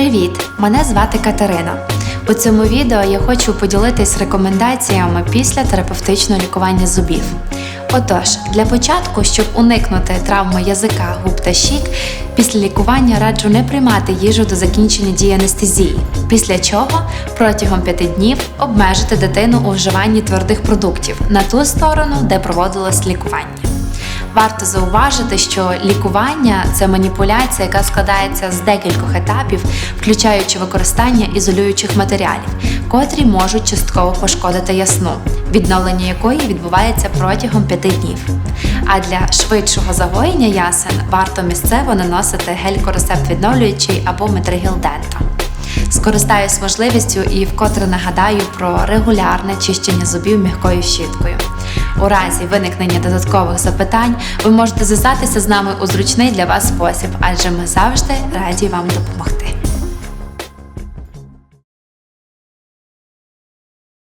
Привіт! Мене звати Катерина. У цьому відео я хочу поділитись рекомендаціями після терапевтичного лікування зубів. Отож, для початку, щоб уникнути травми язика, губ та щік, після лікування раджу не приймати їжу до закінчення дії анестезії, після чого протягом 5 днів обмежити дитину у вживанні твердих продуктів на ту сторону, де проводилось лікування. Варто зауважити, що лікування це маніпуляція, яка складається з декількох етапів, включаючи використання ізолюючих матеріалів, котрі можуть частково пошкодити ясну, відновлення якої відбувається протягом 5 днів. А для швидшого загоєння ясен варто місцево наносити гель-коросепт відновлюючий або метригіл дента. Скористаюсь можливістю і вкотре нагадаю про регулярне чищення зубів м'якою щіткою. У разі виникнення додаткових запитань ви можете зв'язатися з нами у зручний для вас спосіб, адже ми завжди раді вам допомогти.